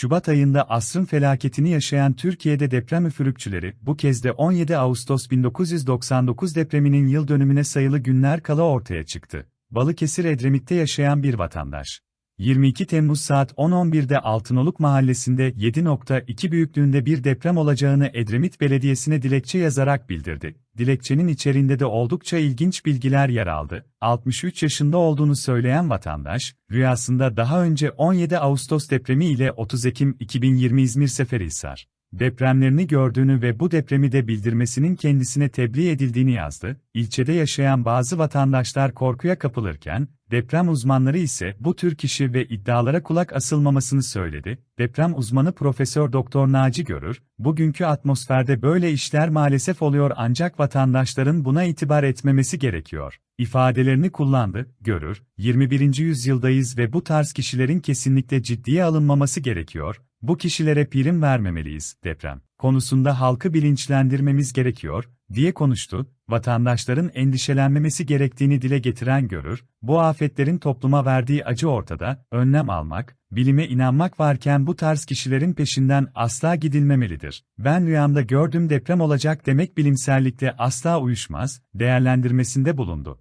Şubat ayında asrın felaketini yaşayan Türkiye'de deprem üfürükçüleri, bu kez de 17 Ağustos 1999 depreminin yıl dönümüne sayılı günler kala ortaya çıktı. Balıkesir Edremit'te yaşayan bir vatandaş. 22 Temmuz saat 10.11'de Altınoluk Mahallesi'nde 7.2 büyüklüğünde bir deprem olacağını Edremit Belediyesi'ne dilekçe yazarak bildirdi. Dilekçenin içeriğinde de oldukça ilginç bilgiler yer aldı. 63 yaşında olduğunu söyleyen vatandaş, rüyasında daha önce 17 Ağustos depremi ile 30 Ekim 2020 İzmir Seferihisar depremlerini gördüğünü ve bu depremi de bildirmesinin kendisine tebliğ edildiğini yazdı. İlçede yaşayan bazı vatandaşlar korkuya kapılırken, deprem uzmanları ise bu tür kişi ve iddialara kulak asılmamasını söyledi. Deprem uzmanı Profesör Doktor Naci Görür, bugünkü atmosferde böyle işler maalesef oluyor ancak vatandaşların buna itibar etmemesi gerekiyor ifadelerini kullandı, görür, 21. yüzyıldayız ve bu tarz kişilerin kesinlikle ciddiye alınmaması gerekiyor, bu kişilere prim vermemeliyiz, deprem konusunda halkı bilinçlendirmemiz gerekiyor, diye konuştu, vatandaşların endişelenmemesi gerektiğini dile getiren görür, bu afetlerin topluma verdiği acı ortada, önlem almak, bilime inanmak varken bu tarz kişilerin peşinden asla gidilmemelidir. Ben rüyamda gördüm deprem olacak demek bilimsellikle asla uyuşmaz, değerlendirmesinde bulundu.